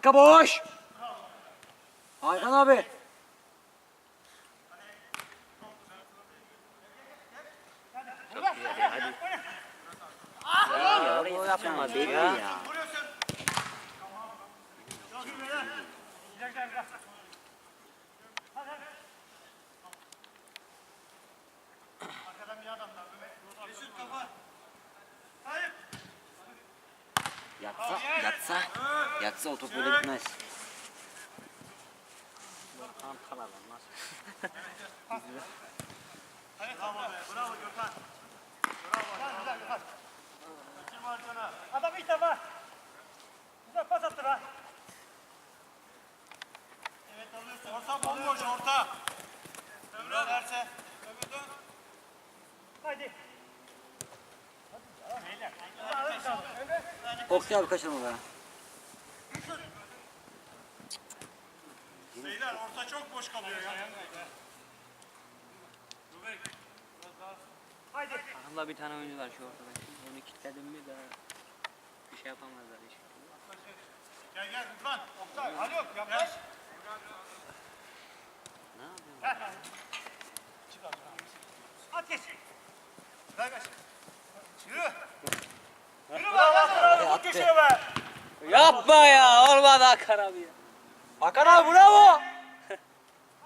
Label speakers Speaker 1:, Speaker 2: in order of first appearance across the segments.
Speaker 1: Arka boş. Ayhan abi.
Speaker 2: O yapma belli ya. Yatsa, yatsa o top öyle gitmez.
Speaker 3: Adam ilk defa. Güzel pas attı be. Evet alıyorsun. Orta bomboş orta. Emre verse. Haydi.
Speaker 1: Oktay abi kaçırma be.
Speaker 3: Beyler orta çok boş kalıyor ya. Haydi.
Speaker 2: Allah bir tane oyuncu var şu ortada. Onu kilitledim mi daha bir şey yapamazlar hiç.
Speaker 3: Gel gel Rıdvan. Oktay. Hadi yok yaklaş.
Speaker 2: Ne yapıyorsun?
Speaker 3: At geç. Ver kaç. Yürü. Yürü be. Bravo. Vur köşeye be.
Speaker 2: Yapma ya olmadı Hakan abi ya.
Speaker 1: Hakan abi bravo.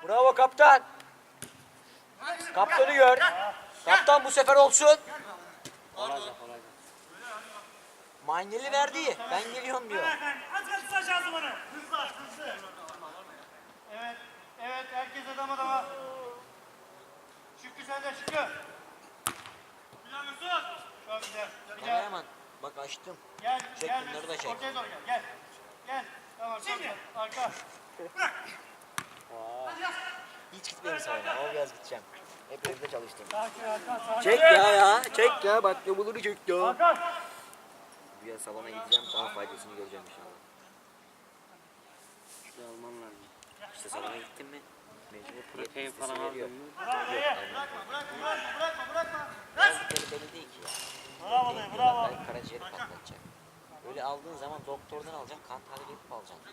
Speaker 1: Bravo kaptan. Kaptanı gör. Kaptan bu sefer olsun.
Speaker 2: Olacak olacak.
Speaker 1: Manyeli verdi. Ben geliyorum diyor.
Speaker 3: Az kaldı saçacağız bunu. Hızlı at hızlı. Evet. Evet herkes adam adama. Şükrü sen de Şükrü. Bilal Mesut. Çok güzel. Bilal.
Speaker 1: Kameraman bak açtım.
Speaker 3: Gel,
Speaker 1: Çek
Speaker 3: gel.
Speaker 1: bunları da çek.
Speaker 3: Ortaya doğru gel. Gel. Gel. Tamam, Şimdi. Arka.
Speaker 1: Hiç gitmedim sana. Al biraz gideceğim. Hep evde çalıştım. Çek ya ya. Çek ya. Bak ne bulur çek ya. Salona gideceğim. Daha faydasını göreceğim inşallah.
Speaker 2: Şurada alman lazım.
Speaker 1: İşte salona gittim mi? Mecbur
Speaker 2: Protein falan aldın mı?
Speaker 3: Bravo dayı. Bırakma, bırakma, bırakma, bırakma, bırakma.
Speaker 1: Biraz belli değil ki ya.
Speaker 3: Bravo dayı, bravo.
Speaker 1: Ben karaciğeri patlatacak. Öyle aldığın zaman doktordan alacaksın. Kan tahlili yapıp alacaksın.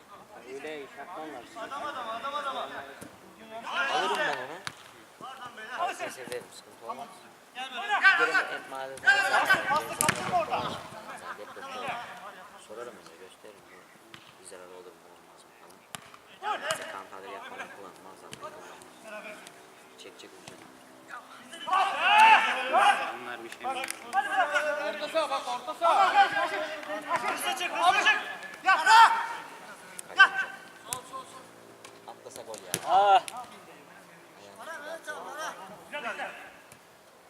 Speaker 2: Öyle şartlanlar.
Speaker 3: Adam adama, adam adama.
Speaker 1: Alırım ben onu. Tavsiye severim. Sıkıntı olmaz.
Speaker 3: Gel böyle.
Speaker 1: Giderim et
Speaker 3: orada.
Speaker 1: Sorarım ona gösteririm. Bir zarar olur mu olmaz mı falan. Kan tahlili yapmadan kullanmaz zaten. Çek çek ucunu.
Speaker 2: Onlar bir şey mi?
Speaker 3: Hızlı çık, hızlı çık. Ya.
Speaker 1: Atlasa gol ya.
Speaker 2: Ah!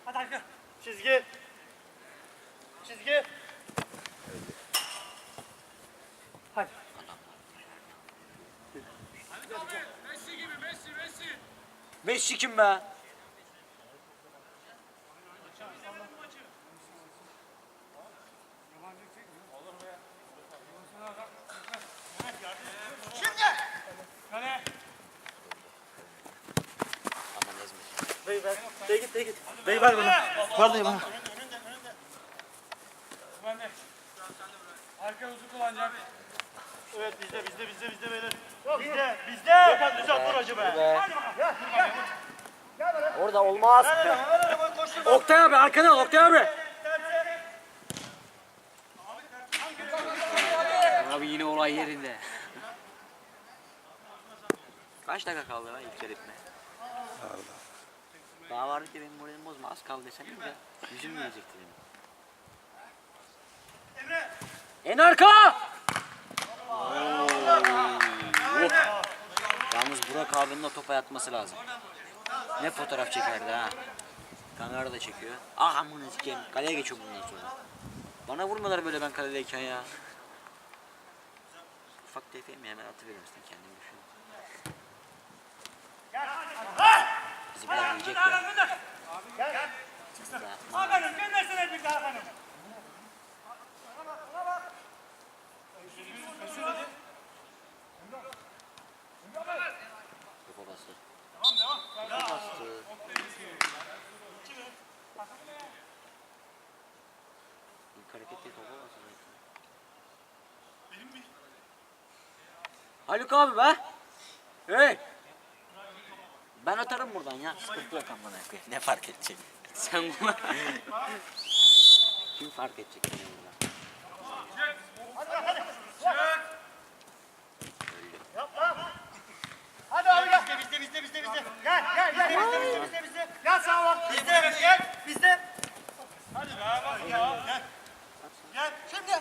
Speaker 3: Hadi. Çizgi. Çizgi. Hadi.
Speaker 1: Messi kim be?
Speaker 3: Kale.
Speaker 1: Aman ezme.
Speaker 3: Dayı ver.
Speaker 1: Dayı Dayı ver bana. Ver dayı bana.
Speaker 3: Bende. Arka uzun kullanacak. Evet bizde bizde bizde bizde beyler. Bizde bizde. Gökhan düz at vur acı be. Hadi bakalım. Gel gel.
Speaker 1: Orada olmaz. Oktay abi arkana Oktay abi.
Speaker 2: Abi yine olay yerinde. Kaç dakika kaldı lan ilk ritme? Daha vardı ki benim moralim bozma az kaldı desem de yüzüm yiyecekti benim.
Speaker 3: Emre.
Speaker 1: En arka.
Speaker 2: Yalnız Burak abinin o topa yatması lazım. Ne fotoğraf çekerdi ha. Kamera da çekiyor. Ah amına sikeyim. Kaleye geçiyor bundan sonra. Bana vurmalar böyle ben kaledeyken ya. Ufak tefeğim hemen atıveririm sen kendin düşün. Bizi.
Speaker 3: Gel. Hakan'ım göndersene bir daha Hakan'ım.
Speaker 2: Topa bastı.
Speaker 3: Devam devam. Ya.
Speaker 2: Bastı. İlk hareket değil topa bastı zaten.
Speaker 3: Benim bir
Speaker 1: Haluk abi be. Hey. Atarım buradan ya. Sıkıntı yok amına koyayım. Ne fark edecek? Sen buna... Kim fark edecek beni burada?
Speaker 3: Hadi abi gel. Bizde bizde bizde bizde. Gel gel gel. Bizde bizde bizde bizde. Gel sağa bak. Bizde gel. Bizde. Hadi be bak ya. Gel. Gel. Şimdi.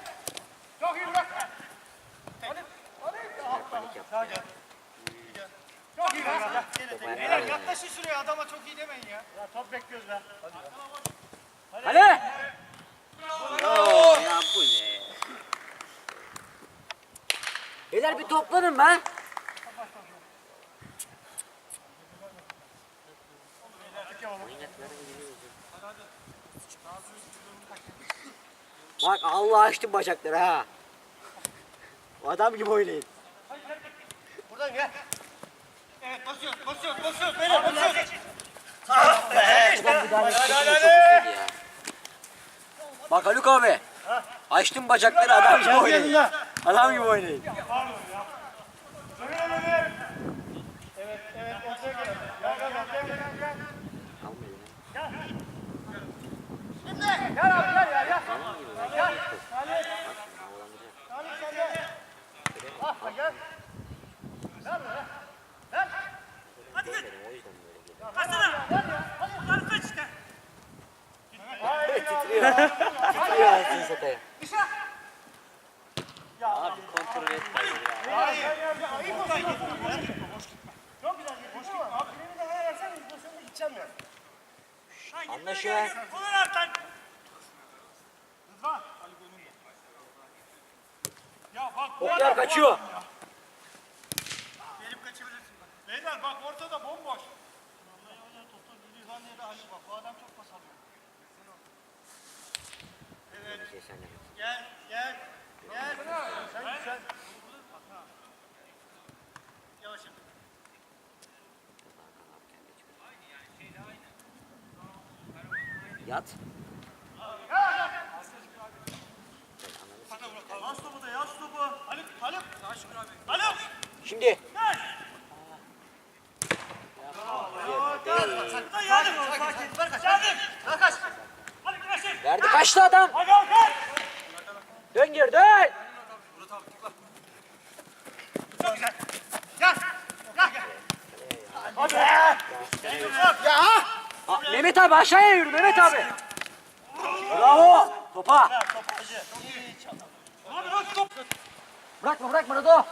Speaker 3: Çok iyi bırak. Hadi. Hadi.
Speaker 2: Panik yaptı ya.
Speaker 3: Çok iyi.
Speaker 2: Top
Speaker 3: Beyler yaklaşın şuraya adama çok iyi demeyin ya. Ya top bekliyoruz be. Hadi.
Speaker 1: Hadi.
Speaker 2: Oo, ya bu ne?
Speaker 1: Beyler bir toplanın be. Bak Allah açtım bacakları ha. Adam gibi oynayın.
Speaker 3: Buradan gel. Evet basıyoruz basıyoruz basıyoruz. Beyler basıyoruz.
Speaker 2: Çok hızlıydı ya.
Speaker 1: Bak Haluk abi. Açtım bacakları adam gibi oynayın. Adam gibi oynayın.
Speaker 3: Evet evet ortaya gel. Gel gel gel gel gel.
Speaker 2: Alma elini.
Speaker 3: Şimdi gel abi gel ya gel.
Speaker 2: Tamam gibi ben.
Speaker 3: Gel.
Speaker 2: Bak
Speaker 3: Salih.
Speaker 2: şimdi havalandıracak.
Speaker 3: Salih sen de. Ah gel. Gel buraya. Gel.
Speaker 2: Hadi gel. O yüzden böyle geliyor.
Speaker 3: Kaçsana. Gel ya. Hadi. Bunları kaç işte.
Speaker 1: Titriyor. Titriyor anasını satayım.
Speaker 3: Dışarı.
Speaker 1: Abi kontrol etme ya.
Speaker 3: Hayır. İyi pozisyon. Çok güzel gittin ama. Abi filmi de bana versen ilk pozisyonda gideceğim ya.
Speaker 1: Anlaşıyor.
Speaker 3: Olur artık. Rıdvan. Ya bak bu
Speaker 1: Oklar
Speaker 3: adam-
Speaker 1: kaçıyor.
Speaker 3: Gelip kaçabilirsin bak. Beyler bak ortada bomboş. Vallahi öyle topla gidiyor zannediyor Ali bak. Bu adam çok pas alıyor. Evet.
Speaker 2: Sen.
Speaker 3: Gel gel. Gel. Sen güzel. Yavaş yap.
Speaker 2: Yat.
Speaker 3: Yaz topu da yaz topu. Haluk Haluk. Haluk.
Speaker 1: Şimdi.
Speaker 3: Gel. Sakin ol sakin. Ver kaç. Geldim. Ver kaç. Hadi güneşin.
Speaker 1: Verdi kaçtı adam. Dön geri dön.
Speaker 3: Çok güzel. Gel. Gel gel. Hadi. Ya.
Speaker 1: Aa, Mehmet abi aşağıya yürü Mehmet abi. Bravo. Topa.
Speaker 3: Topacı. Çok iyi çaldı. Hadi bak top.
Speaker 1: Bırakma bırakma Rado.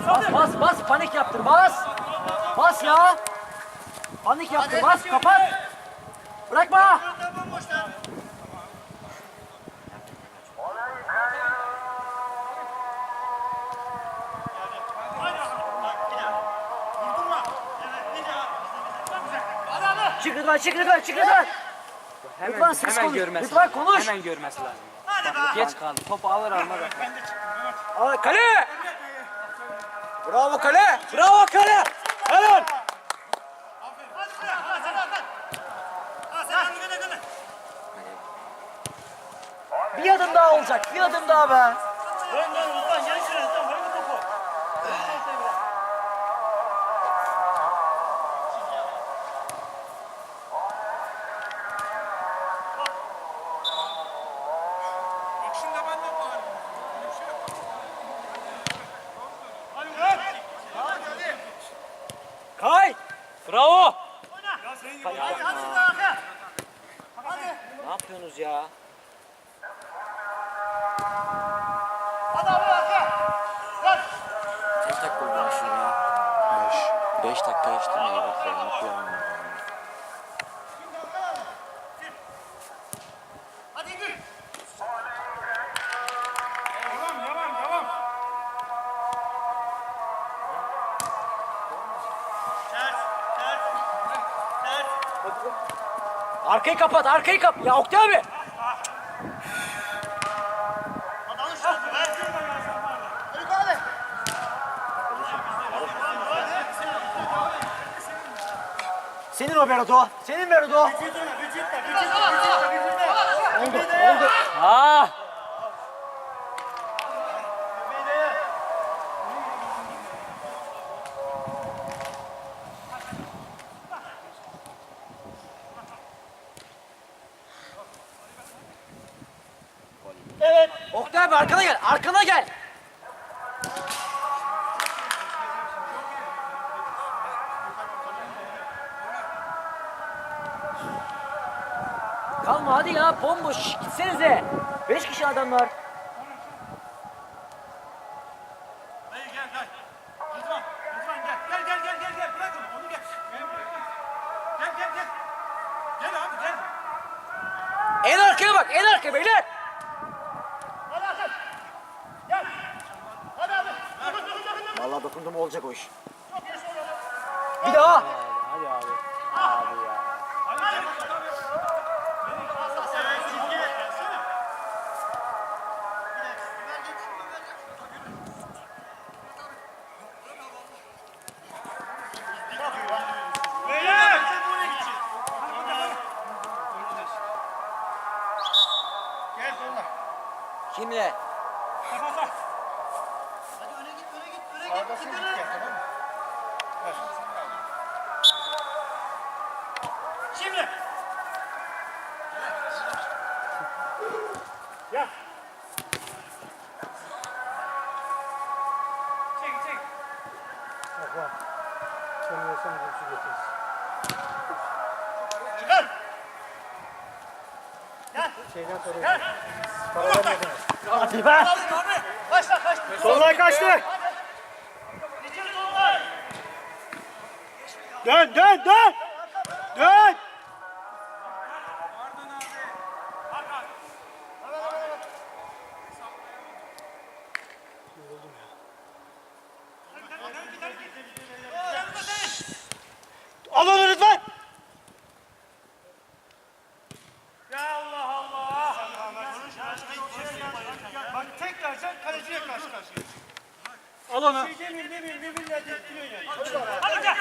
Speaker 1: Bas bas bas panik yaptır bas. Bas ya. Panik yaptır bas kapat. Bırakma. Çık Rıdvan çık Rıdvan çık Rıdvan. Rıdvan siz
Speaker 4: hemen
Speaker 1: konuş.
Speaker 4: görmesi
Speaker 1: Rıdvan
Speaker 4: lazım.
Speaker 1: konuş.
Speaker 4: Hemen görmesi lazım.
Speaker 3: Hadi be.
Speaker 4: Geç kaldı. Topu alır almaz.
Speaker 1: Aa, kale. Bravo kale. Bravo kale. Helal. Bir adım daha olacak. Bir adım daha be.
Speaker 3: Dön dön
Speaker 4: Bravo.
Speaker 3: Oyna. Hadi hadi şurada Hakan. Hadi.
Speaker 1: Ne yapıyorsunuz ya?
Speaker 3: Hadi abi Hakan. Ver.
Speaker 2: Kaç dakika oldu lan şurada ya? 5. 5 dakika geçti mi ya?
Speaker 1: Arkayı kapat arkayı kap. Ya Oktay abi.
Speaker 3: Hadi alın şu topu be. Hadi hadi.
Speaker 1: Senin o Berodo. Senin Berodo.
Speaker 3: Vücuduna vücutla vücutla vücutla vücutla.
Speaker 1: Oldu oldu.
Speaker 4: Ah.
Speaker 1: Abi arkana gel. Arkana gel. Kalma hadi ya bomboş gitsenize. Beş kişi adamlar.
Speaker 5: Hayır gel gel. Rıdvan, Rıdvan gel. Gel gel gel gel gel. Bırak onu. Onu gel. Gel gel gel. Gel Gel abi gel.
Speaker 1: En arkaya bak en arka beyler.
Speaker 5: Hadi Hasan. Gel. Hadi abi.
Speaker 6: Vallahi dokundum olacak o iş.
Speaker 1: Bir daha.
Speaker 5: Beyler. Gel solla.
Speaker 1: Kimle?
Speaker 5: Sen versen kursu getirsin. Çıkar. Gel. Şeyden sonra. Gel. Para vermeden. Hadi be. Kaçla kaç. Soldan kaçtı. Dön dön dön. Dön. Al onu lütfen. Ya Allah Allah. Bak tekrar sen kaleciye karşı karşıya. Al onu. Demin demin birbirine tektiriyor yani. Hadi hocam.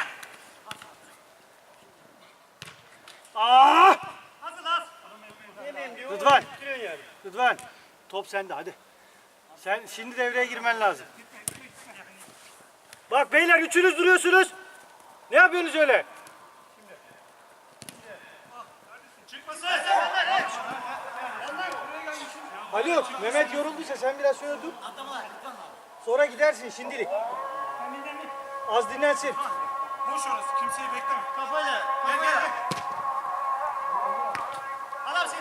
Speaker 5: Aa! Hazır az. Rıdvan. Rıdvan. Top sende hadi. Sen şimdi devreye girmen lazım. Bak beyler üçünüz duruyorsunuz. Ne yapıyorsunuz öyle? Haluk, Mehmet yorulduysa sen biraz şöyle dur. Sonra gidersin şimdilik. Az dinlensin.
Speaker 2: Boş orası. Kimseyi bekleme.
Speaker 5: Kafayla. Gel gel. Adamsın.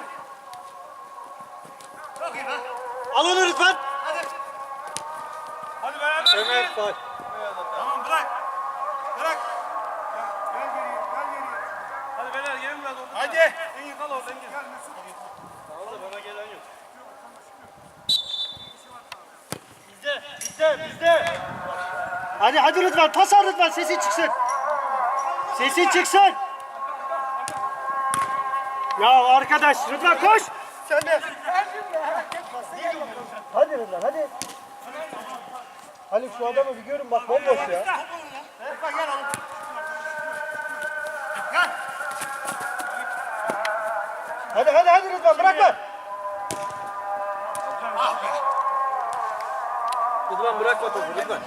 Speaker 5: Çok iyi be.
Speaker 2: Al onu lütfen.
Speaker 5: Hadi.
Speaker 2: Hadi beraber.
Speaker 5: Evet bak.
Speaker 2: Tamam bırak. Bırak.
Speaker 5: Gel geriye, gel geriye.
Speaker 2: Hadi beyler gelin biraz orada.
Speaker 5: Hadi.
Speaker 2: Engin kal orada Engin.
Speaker 5: Bana gelen yok. Bizde, bizde, bizde. Hadi hadi lütfen, pas al lütfen, sesin çıksın. Sesin çıksın. Ya arkadaş, Rıdvan koş. Sen de. Rıdvan, hadi. Haluk şu adamı bir görün bak bomboş ya. Rıdvan gel oğlum. Gel. Hadi hadi hadi Rıdvan bırakma.
Speaker 2: Rıdvan bırakma topu Rıdvan.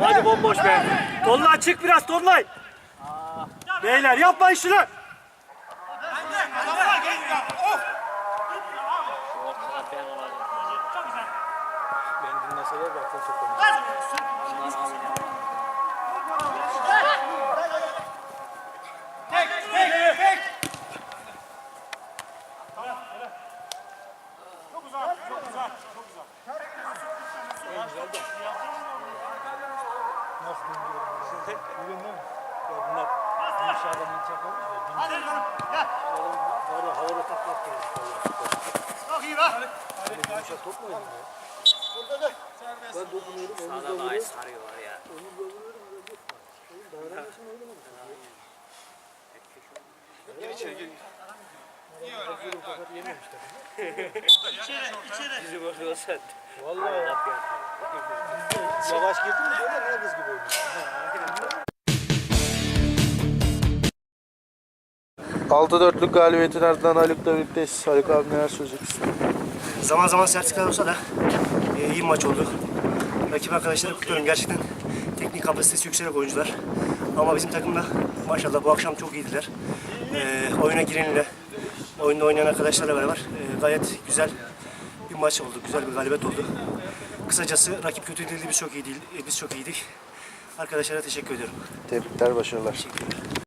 Speaker 5: Hadi bomboş be. Tonlay çık biraz Tonlay. Beyler yapmayın şunu.
Speaker 2: Dinleseler baksan çok komik.
Speaker 5: Tek tek tek. Çok uzak, çok uzak, çok uzak.
Speaker 2: Bunlar dışarıdan hiç yapmamış ya.
Speaker 5: Hadi canım, gel.
Speaker 2: Var ya havada takmak
Speaker 5: Çok iyi be.
Speaker 2: top mu oynuyor?
Speaker 5: Burada da.
Speaker 2: Ben dokunuyorum. Onu
Speaker 7: Sağda daha sarıyorlar ya.
Speaker 2: içeri gir.
Speaker 7: Bizi bakıyorsan.
Speaker 2: Vallahi ya. Yavaş girdin mi böyle ne kız gibi oynuyor.
Speaker 8: 6-4'lük galibiyetin ardından Haluk'la birlikteyiz. Haluk abi neler söyleyeceksin?
Speaker 5: Zaman zaman sertlikler olsa da e, iyi maç oldu. Rakip arkadaşları kutluyorum. Gerçekten teknik kapasitesi yüksek oyuncular. Ama bizim takım da maşallah bu akşam çok iyiydiler. E, oyuna girenle,
Speaker 9: oyunda oynayan arkadaşlarla beraber e, gayet güzel bir maç oldu. Güzel bir galibiyet oldu. Kısacası rakip kötü değildi, biz çok iyi değil, e, biz çok iyiydik. Arkadaşlara teşekkür ediyorum.
Speaker 8: Tebrikler, başarılar.
Speaker 9: Teşekkürler.